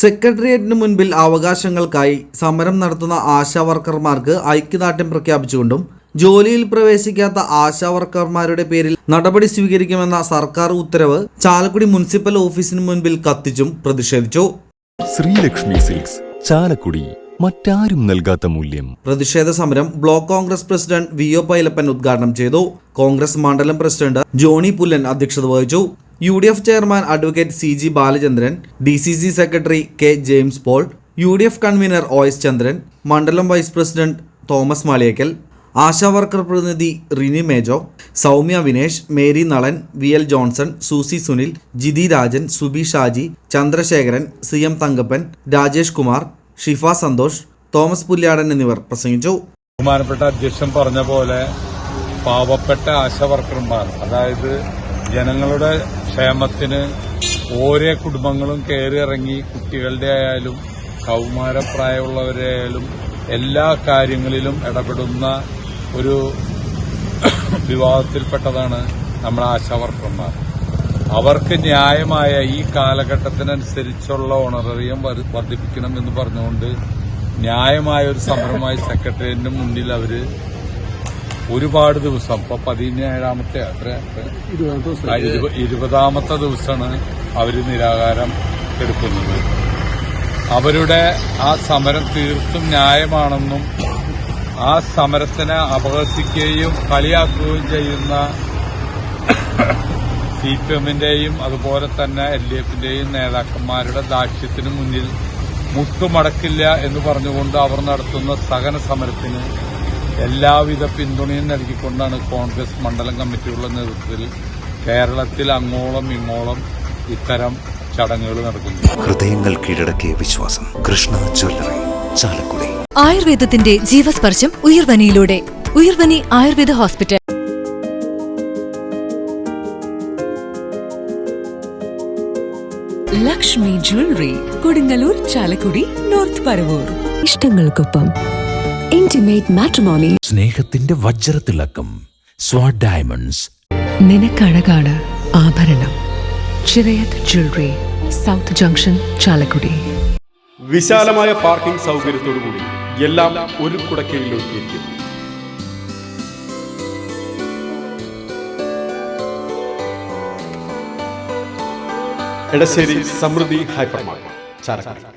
സെക്രട്ടേറിയറ്റിന് മുൻപിൽ അവകാശങ്ങൾക്കായി സമരം നടത്തുന്ന ആശാ വർക്കർമാർക്ക് ഐക്യദാർഢ്യം പ്രഖ്യാപിച്ചുകൊണ്ടും ജോലിയിൽ പ്രവേശിക്കാത്ത ആശാ വർക്കർമാരുടെ പേരിൽ നടപടി സ്വീകരിക്കുമെന്ന സർക്കാർ ഉത്തരവ് ചാലക്കുടി മുനിസിപ്പൽ ഓഫീസിന് മുൻപിൽ കത്തിച്ചും പ്രതിഷേധിച്ചു. ശ്രീലക്ഷ്മി സിൽക്സ് ചാലക്കുടി. മറ്റാരും നൽകാത്ത മൂല്യം. പ്രതിഷേധ സമരം block Congress president V O Pyelappan ഉദ്ഘാടനം ചെയ്തു. കോൺഗ്രസ് മണ്ഡലം പ്രസിഡന്റ് ജോണി പുല്ലൻ അധ്യക്ഷത വഹിച്ചു. U D F chairman advocate C G Balachandran D C C secretary K James Paul U D F convener O S Chandran മണ്ഡലം vice president Thomas Maliyekkal ASHA worker പ്രതിനിധി Rini Mejo Soumya Vinesh Mary Nalan V L Johnson Susy Sunil Jithi Rajan Subi Shaji Chandrasekharan C M Thankappan Rajesh Kumar Shifa Santhosh Thomas Pulliyadan എന്നിവർ പ്രസംഗിച്ചു. ബഹുമാനപ്പെട്ട അധ്യക്ഷൻ പറഞ്ഞ പോലെ പാവപ്പെട്ട ആശാവർക്കർമാർ അതായത് ജനങ്ങളുടെ ക്ഷേമത്തിന് ഓരോ കുടുംബങ്ങളും കയറി ഇറങ്ങി കുട്ടികളുടെ ആയാലും കൗമാരപ്രായമുള്ളവരെ ആയാലും എല്ലാ കാര്യങ്ങളിലും ഇടപെടുന്ന ഒരു വിഭാഗത്തിൽപ്പെട്ടതാണ് നമ്മുടെ ആശാവർക്കർമാർ. അവർക്ക് ന്യായമായ ഈ കാലഘട്ടത്തിനനുസരിച്ചുള്ള ഓണററിയം വർ- വർദ്ധിപ്പിക്കണം എന്ന് പറഞ്ഞുകൊണ്ട് ന്യായമായ ഒരു സമരമായി സെക്രട്ടേറിയറ്റിന് മുന്നിൽ അവർ ഒരുപാട് ദിവസം ഇപ്പൊ പതിനേഴാമത്തെ അത്ര ഇരുപതാമത്തെ ദിവസമാണ് അവർ നിരാകാരം എടുക്കുന്നത്. അവരുടെ ആ സമരം തീർത്തും ന്യായമാണെന്നും ആ സമരത്തിനെ അപഹസിക്കുകയും കളിയാക്കുകയും ചെയ്യുന്ന സി പി എമ്മിന്റെയും അതുപോലെ തന്നെ എൽ ഡി എഫിന്റെയും നേതാക്കന്മാരുടെ ദാക്ഷ്യത്തിന് മുന്നിൽ മുട്ടുമടക്കില്ല എന്ന് പറഞ്ഞുകൊണ്ട് അവർ നടത്തുന്ന സഹന സമരത്തിന് എല്ലാവിധ പിന്തുണയും നൽകിക്കൊണ്ടാണ് കോൺഗ്രസ് മണ്ഡലം കമ്മിറ്റിയുള്ള നേതൃത്വത്തിൽ കേരളത്തിൽ അങ്ങോളം ഇങ്ങോളം ഇത്തരം ചടങ്ങുകൾ നടക്കുന്നത്. ഹൃദയങ്ങൾ കീഴടക്കിയ വിശ്വാസം. കൃഷ്ണ ജ്വല്ലറി ചാലക്കുടി. ആയുർവേദത്തിന്റെ ജീവസ്പർശം ഉയർവനിയിലൂടെ. Uyarvani Ayurveda hospital. Lakshmi jewellery Kodungallur Chalakudy north Paravur. ഇഷ്ടങ്ങൾക്കൊപ്പം intimate matrimony സ്നേഹത്തിന്റെ വജ്രത്തിളക്കം സ്വാഡ് ഡയമണ്ട്സ് നിനക്കഴകാണ് ആഭരണം. Chirayath jewellery south junction Chalakudy. വിശാലമായ പാർക്കിംഗ് സൗകര്യത്തോടുകൂടി എല്ലാം ഒരു കുടക്കീഴിൽ എടശ്ശേരി സമൃദ്ധി ഹൈപ്പർ മാർക്കറ്റ് ചാലക്കുടി.